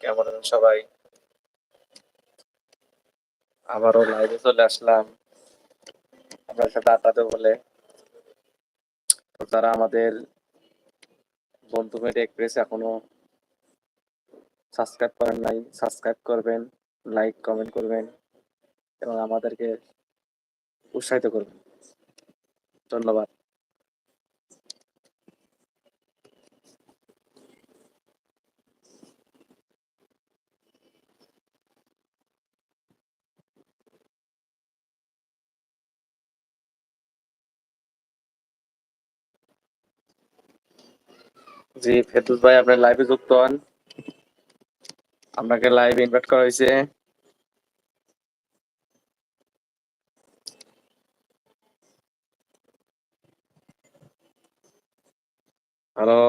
কেমন আছেন সবাই? আবারও লাইভে চলে আসলাম। আপনার সাথে আড্ডাতে বলে। তো যারা আমাদের বন্ধু মেট এক্সপ্রেস এখনও সাবস্ক্রাইব করেন নাই। সাবস্ক্রাইব করবেন লাইক কমেন্ট করবেন এবং আমাদেরকে উৎসাহিত করবেন। ধন্যবাদ। জি ফেরদুস ভাই, আপনার লাইভে যুক্ত হন। আপনাকে লাইভ ইনভাইট করা হয়েছে। হ্যালো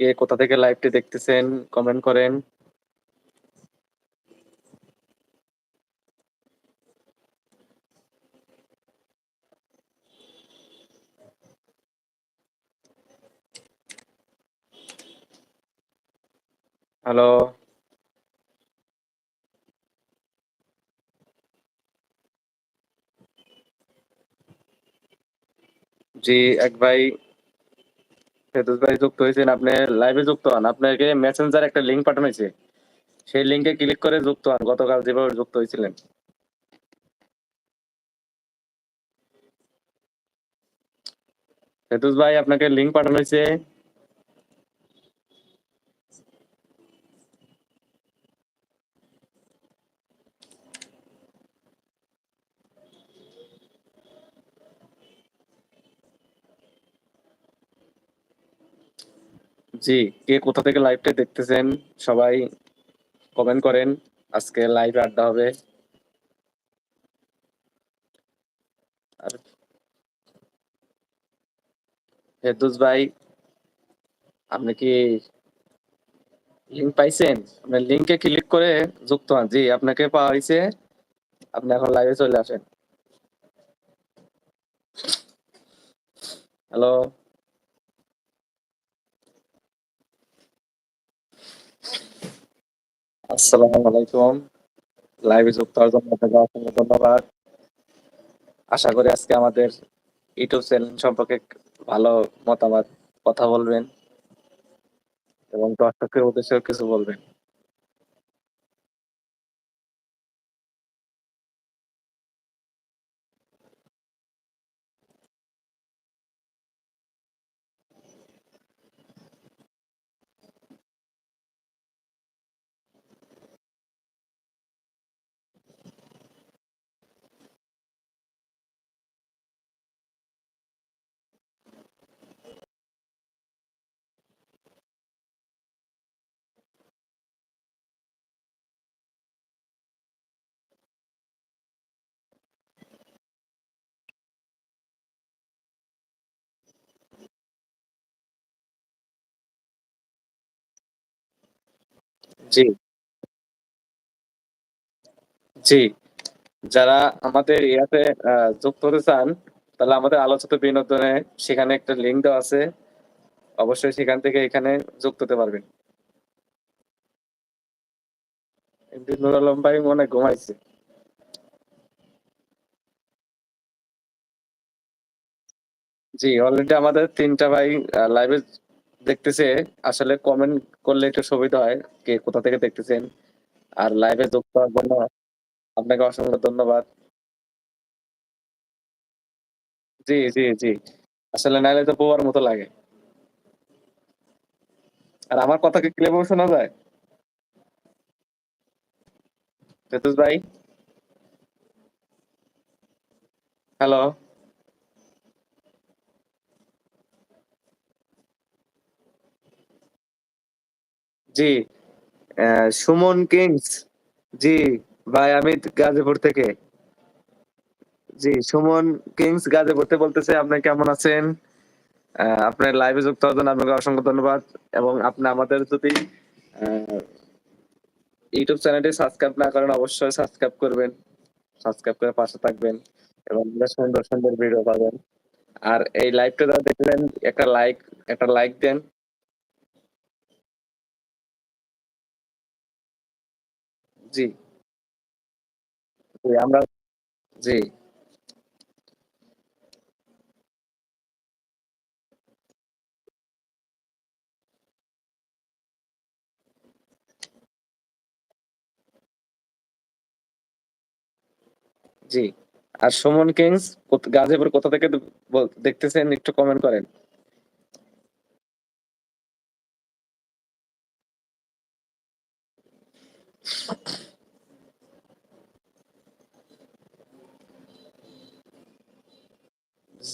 কে কোথা থেকে লাইভটি দেখতেছেন কমেন্ট করেন। হ্যালো। জি, এক ভাই, ফেরদৌস ভাই যুক্ত হয়েছেন, আপনি লাইভে যুক্ত হন। আপনাকে মেসেঞ্জার একটা লিঙ্ক পাঠানো হয়েছে সেই লিঙ্কে ক্লিক করে যুক্ত হন, গতকাল যেভাবে যুক্ত হয়েছিলেন। ফেরদৌস ভাই, আপনাকে লিঙ্ক পাঠানো হয়েছে জি, কে কোথা থেকে লাইভটা দেখতেছেন সবাই কমেন্ট করেন। আজকে লাইভ আড্ডা হবে। আর ফেরদৌস ভাই, আপনি কি লিঙ্ক পাইছেন? আপনি লিঙ্কে ক্লিক করে যুক্ত হন। জি, আপনাকে পাওয়া হয়েছে। আপনি এখন লাইভে চলে আসেন। হ্যালো আসসালামু আলাইকুম লাইভে যুক্ত হওয়ার জন্য আপনাকে অসংখ্য ধন্যবাদ। আশা করি আজকে আমাদের ইউটিউব চ্যানেল সম্পর্কে ভালো মতামত, কথা বলবেন এবং দর্শকের উদ্দেশ্যে কিছু বলবেন। জি। জি। যারা আমাদের ইয়াতে যুক্ত হতে চান, তাহলে আমাদের আলোচিত বিনোদনে সেখানে একটা লিঙ্ক দেওয়া আছে। অবশ্যই সেখান থেকে এখানে যুক্ত হতে পারবেন। কিন্তু নুর আলম ভাই মনে ঘুমাইছে। জি অলরেডি আমাদের তিনটা ভাই লাইভে দেখতেছে, আসলে কমেন্ট করলে একটু সুবিধা হয় কে কোথা থেকে দেখতেছেন। আর লাইভে যুক্ত হওয়ার জন্য আপনাকে অসংখ্য ধন্যবাদ। জি জি জি। আসলে নাইলে তো বোবার মতো লাগে। আর আমার কথা কি ক্লিয়ার শোনা যায়? ফেতুস ভাই? হ্যালো জি। সুমন কিংস। জি, ভাই, আমি গাজীপুর থেকে। জি, সুমন কিংস গাজীপুর থেকে বলতেছে, আপনি কেমন আছেন? আপনার লাইভে যুক্ত হওয়ার জন্য আপনাকে অসংখ্য ধন্যবাদ এবং আপনি আমাদের যদি ইউটিউব চ্যানেলটি সাবস্ক্রাইব না করেন, অবশ্যই সাবস্ক্রাইব করবেন। সাবস্ক্রাইব করে পাশে থাকবেন এবং সুন্দর সুন্দর ভিডিও পাবেন। আর এই লাইভটা যারা দেখলেন, একটা লাইক একটা লাইক দেন। জি। জি, আমরা, জি। জি, আর সুমন কিংস গাজীপুর কোথা থেকে দেখতেছেন একটু কমেন্ট করেন।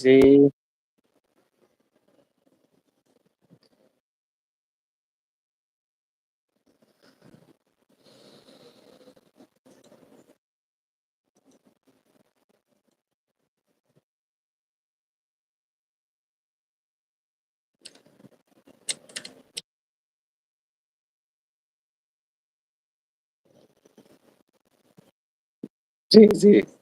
Z. Z, Z.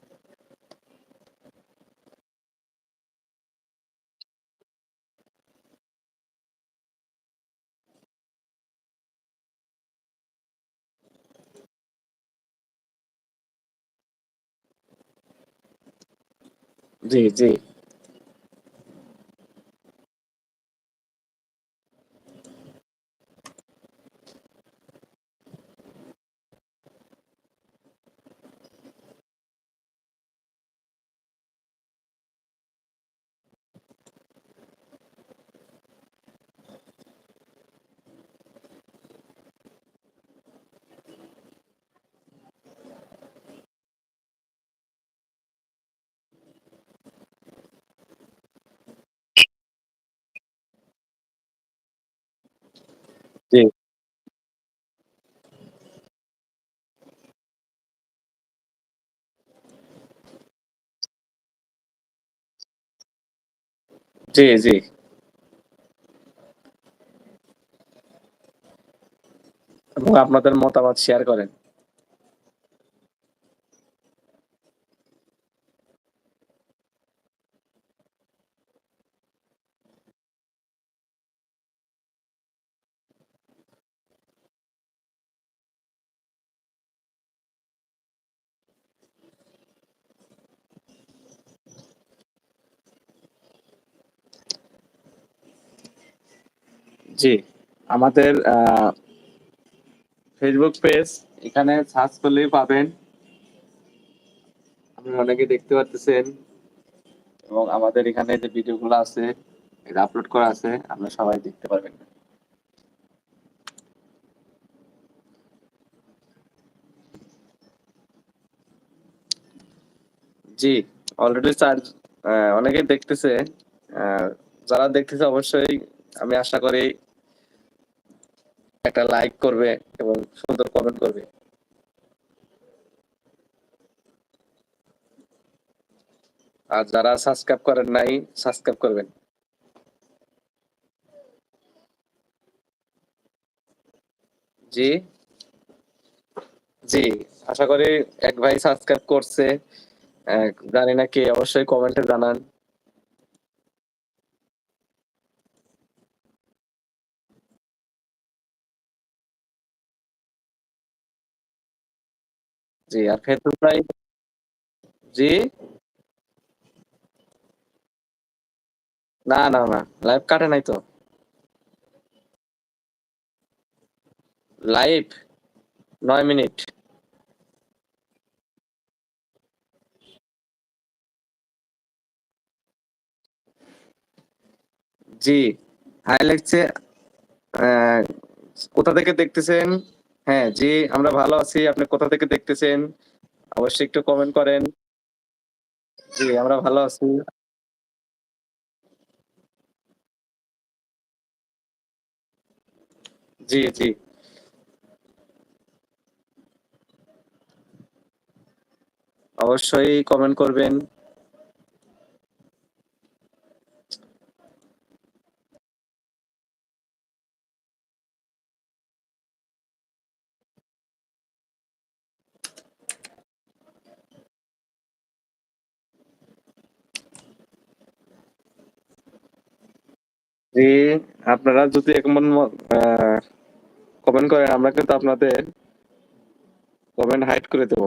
对对 জি। জি জি। এবং আপনাদের মতামত শেয়ার করেন। জি। আমাদের ফেসবুক পেজ এখানে সার্চ করলেই পাবেন। আপনি অনেকে দেখতে পারতেছেন। এবং আমাদের এখানে যে ভিডিওগুলো আছে এটা আপলোড করা আছে আপনারা সবাই দেখতে পারবেন। জি অলরেডি চার্জ অনেকে দেখতেছে। যারা দেখতেছে অবশ্যই আমি আশা করি একটা লাইক করবে এবং সুন্দর কমেন্ট করবে। আর যারা সাবস্ক্রাইব করেন নাই সাবস্ক্রাইব করবেন। জি। জি, আশা করি এক ভাই সাবস্ক্রাইব করছে। জানি না কে, অবশ্যই কমেন্টে জানান। জি, আর ভাই জি? না না না লাইভ কাটে নাই তো। লাইভ নয় মিনিট। জি হাই লাগছে কোথা থেকে দেখতেছেন? হ্যাঁ জি, আমরা ভালো আছি। আপনি কোথা থেকে দেখতেছেন? অবশ্যই একটু কমেন্ট করেন। জি, আমরা ভালো আছি। জি জি। অবশ্যই কমেন্ট করবেন। আপনারা যদি এমন কমেন্ট করেন আমরা কিন্তু আপনাদের কমেন্ট হাইড করে দেব।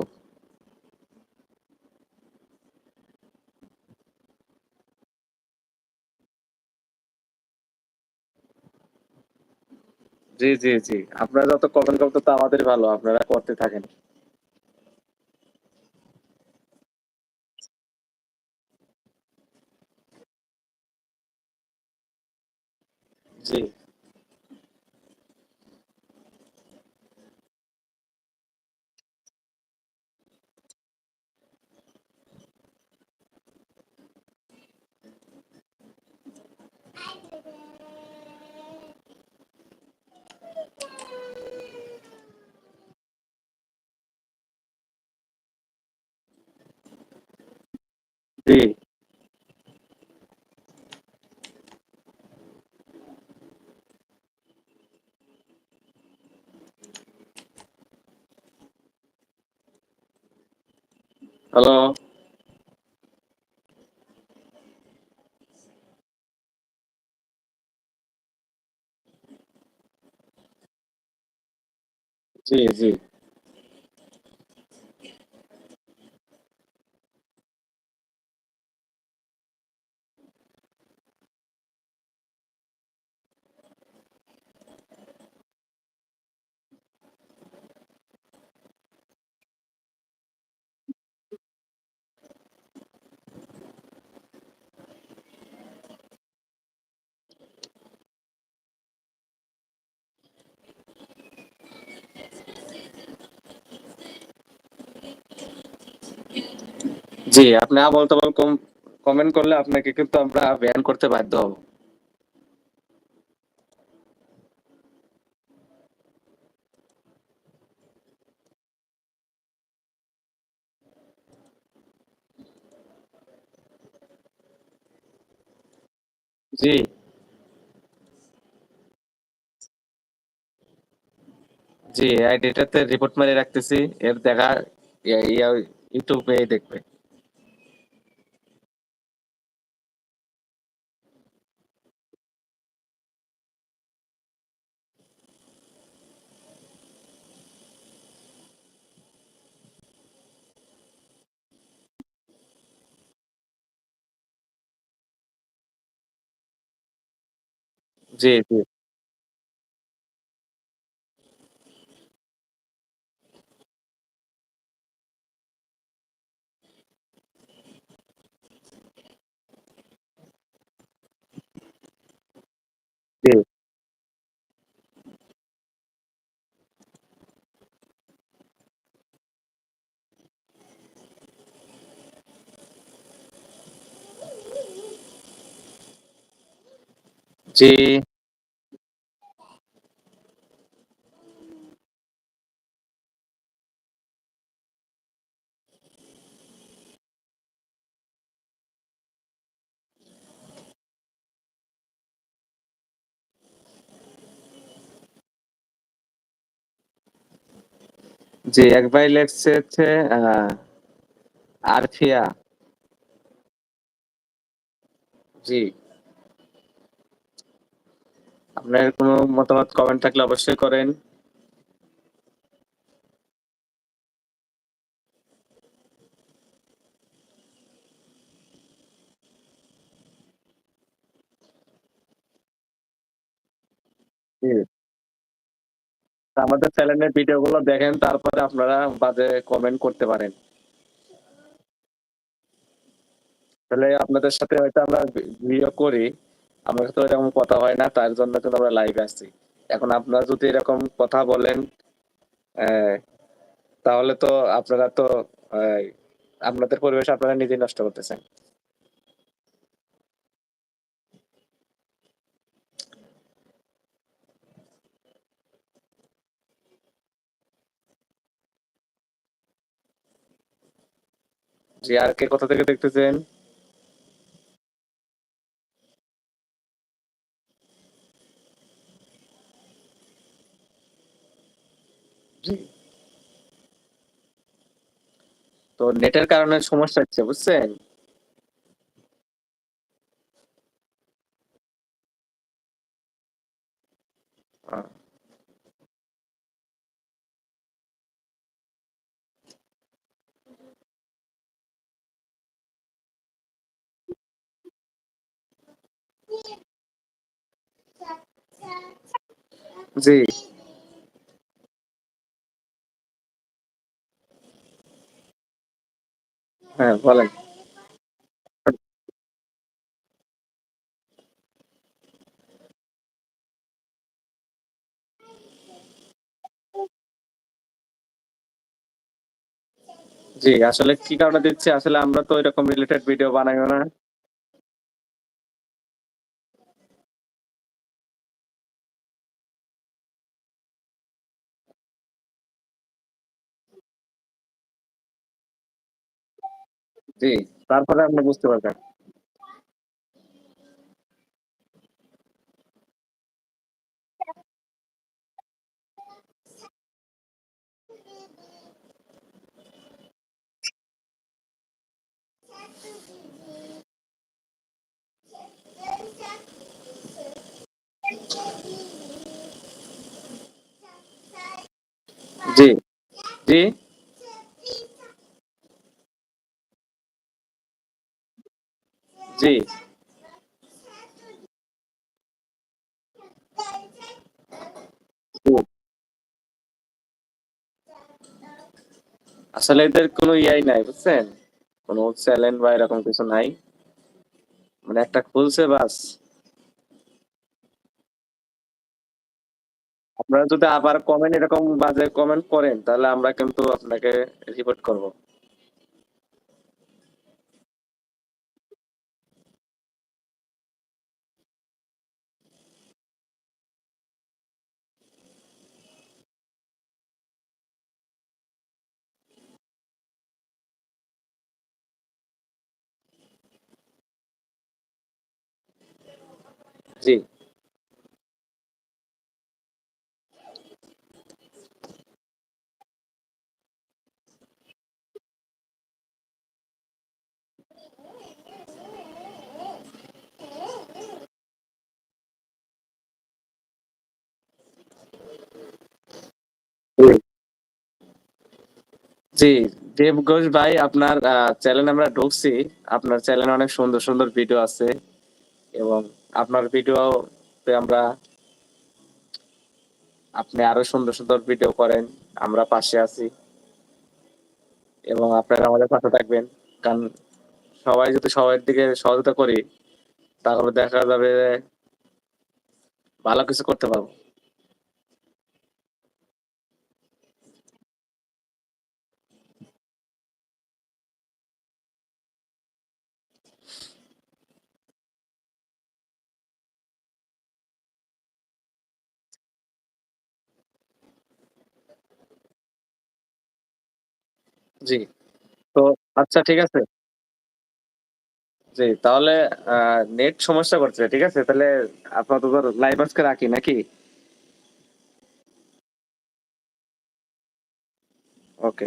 জি, জি, জি। আপনারা যত কমেন্ট করতে তো আমাদের ভালো। আপনারা করতে থাকেন। জি। জি। হ্যালো। জি, জি। জি, আপনি আবোল-তাবোল কম কমেন্ট করলে আপনাকে কিন্তু আমরা ব্যান করতে বাধ্য হব। জি। জি, আইডিটাতে রিপোর্ট মেরে রাখতেছি। এর দেখা এই দেখবে। জি, জি। জি। জি, এক ভাই লেখছে হচ্ছে আরফিয়া। জি। আপনার কোন মতামত কমেন্ট থাকলে অবশ্যই করেন। জি। আমাদের চ্যানেলের ভিডিও গুলো দেখেন, তারপরে আপনারা বাজে কমেন্ট করতে পারেন। তাহলে আপনাদের সাথে হয়তো আমরা ভিডিও করি। আমার সাথে এরকম কথা হয় না। তার জন্য কিন্তু আমরা লাইভে আসছি। এখন আপনারা যদি এরকম কথা বলেন তাহলে তো আপনারা তো আপনাদের পরিবেশ আপনারা নিজেই নষ্ট করতেছেন। জি, আর কে কোথা থেকে দেখতেছেন? তো নেটের কারণে সমস্যা হচ্ছে, বুঝছেন? আ জি। হ্যাঁ, বলেন। জি, আসলে কি কারণে দিচ্ছে? আসলে আমরা তো এরকম রিলেটেড ভিডিও বানাইও না। জি, তারপরে আপনি বুঝতে পারবেন। জি, জি। জি। আসলে এদের কোন ইয়াই নাই, বুঝছেন? কোন চ্যানেল বা এরকম কিছু নাই। মানে একটা খুলছে বাস। আপনারা যদি আবার কমেন্ট এরকম বাজে কমেন্ট করেন, তাহলে আমরা কিন্তু আপনাকে রিপোর্ট করব। জি। জি। দেব ঘোষ ভাই আপনার চ্যানেলে আমরা ঢুকছি। আপনার চ্যানেলে অনেক সুন্দর, সুন্দর ভিডিও আছে এবং আপনার ভিডিওতে আমরা আপনি আরও সুন্দর, সুন্দর ভিডিও করেন। আমরা পাশে আছি। এবং আপনারা আমাদের পাশে থাকবেন। কারণ সবাই যদি সবার দিকে সহযোগিতা করি, তাহলে দেখা যাবে ভালো কিছু করতে পারব। জি। তো আচ্ছা ঠিক আছে। জি, তাহলে নেট সমস্যা করছে। ঠিক আছে? তাহলে আপাতত লাইভ আজকে রাখি নাকি? ওকে।